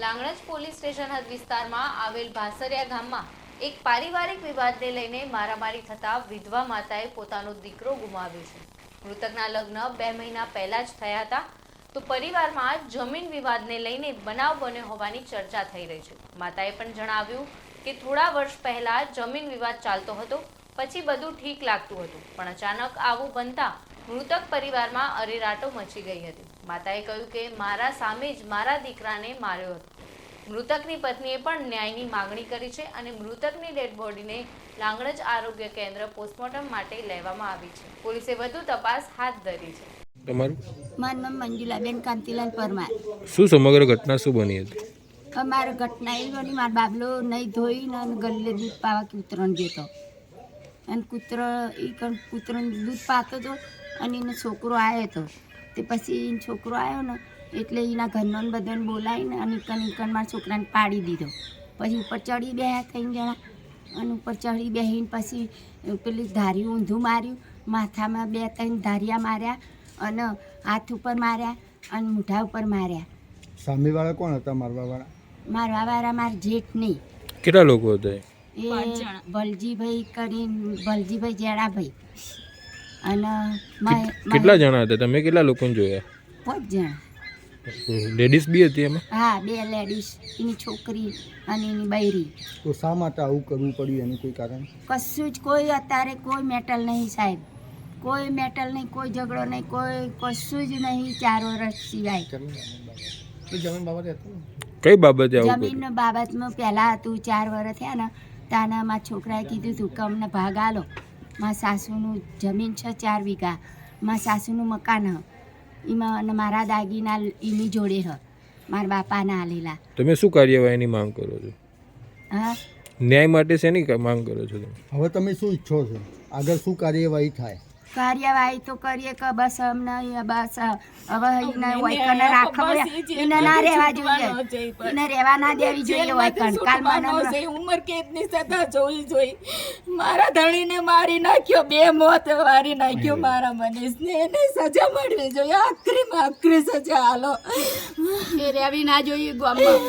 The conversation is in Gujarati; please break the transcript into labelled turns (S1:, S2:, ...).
S1: લાંગણજ પોલીસ સ્ટેશન હદ વિસ્તારમાં આવેલ ભાસરિયા ગામમાં એક પારિવારિક વિવાદને લઈને મારામારી થતા વિધવા માતાએ પોતાનો દીકરો ગુમાવ્યો છે. મૃતકના લગ્ન બે મહિના પહેલા જ થયા હતા. તો પરિવારમાં જમીન વિવાદને લઈને બનાવ બન્યો હોવાની ચર્ચા થઈ રહી છે. માતાએ પણ જણાવ્યું કે થોડા વર્ષ પહેલા જમીન વિવાદ ચાલતો હતો, પછી બધું ઠીક લાગતું હતું, પણ અચાનક આવું બનતા મૃતક પરિવારમાં અરેરાટો મચી ગઈ હતી. માતાએ કહ્યું કે મારા સામે જ મારા દીકરાને માર્યો હતો. મૃતકની પત્નીએ પણ ન્યાયની માગણી કરી છે અને મૃતકની ડેડ બોડીને લાંગણજ આરોગ્ય કેન્દ્ર પોસ્ટમોર્ટમ માટે લેવામાં આવી છે. પોલીસે વધુ તપાસ હાથ ધરી છે.
S2: તમારું?
S3: મારું નામ મંજુલાબેન કાંતિલાલ પરમાર.
S2: શું સમગ્ર ઘટના શું બની હતી?
S3: અમારે ઘટના એ બની મારો બાબલો નહીં ધોઈને અને ગલ્લે દૂધ પાવા કૂતરોને ગયો અને કૂતરો એ કૂતરોને દૂધ પાતો હતો અને એનો છોકરો આવ્યો હતો તે પછી એનો છોકરો આવ્યો ને એટલે એના ઘરનો બધાને બોલાવીને અને કન ઈકન મારા છોકરાને પાડી દીધો. પછી ઉપર ચડી બેહ્યા ત્રણ જણા. અને ઉપર ચડી બેસીને પછી પેલી ધાર્યું ઊંધું માર્યું. માથામાં બે ત્રણ ધારિયા માર્યા અને હાથ ઉપર માર્યા અને મૂઢા ઉપર માર્યા.
S4: સામેવાળા કોણ હતા મારવાવાળા
S3: મારવા વાળા મારા જેઠ નહીં.
S2: કેટલા લોકો હતા એ?
S3: એ ભલજીભાઈ કરીને ભલજીભાઈ જેડાભાઈ. અને માય-
S2: કેટલા જણા હતા? તમે કેટલા લોકોને જોયા?
S3: પાંચ જણા.
S2: લેડીઝ બી હતી એમાં?
S3: હા બે લેડીઝ એની છોકરી અને એની બૈરી
S4: તો શા માટે આવું કરવું પડ્યું? એનું કોઈ કારણ?
S3: કશું જ કોઈ અત્યારે કોઈ મેટલ નહીં સાહેબ. કોઈ મેટલ નહીં કોઈ ઝઘડો નહીં કોઈ કશું જ નહીં ચાર વર્ષ સિવાય.
S2: કઈ બાબતે
S3: જમીન બાબતમાં પહેલાં હતું ચાર વર્ષ થયા ને તાના મારા છોકરાએ કીધું હતું કે અમને ભાગ આલો. મારા સાસુનું જમીન છે ચાર વીઘા. મારા સાસુનું મકાન હ. એમાં અને મારા દાગીના એની જોડે હ. મારા બાપાના આલેલા
S2: તમે શું કાર્યવાહીની માંગ કરો છો?
S3: હા?
S2: ન્યાય માટે શેની ક- માંગ કરો છો તમે?
S4: હવે તમે શું ઈચ્છો છો? આગળ શું કાર્યવાહી થાય?
S3: કાર્યવાહી તો કરીએ કે બસ અમને બસ હવે એને વૈકન રાખવા એને ના રહેવા જોઈએ. એને રહેવા ના દેવી જોઈએ વૈકન કાલ મને
S5: ઉંમર કેદની સજા જોઈ જોઈ. મારા ધણીને મારી નાખ્યો બે મોત મારી નાખ્યો મારા મનીષને. એને સજા મળવી જોઈએ. આખરી માં આખરી સજા હાલો.
S3: એ રહેવી ના જોઈએ ગામમાં.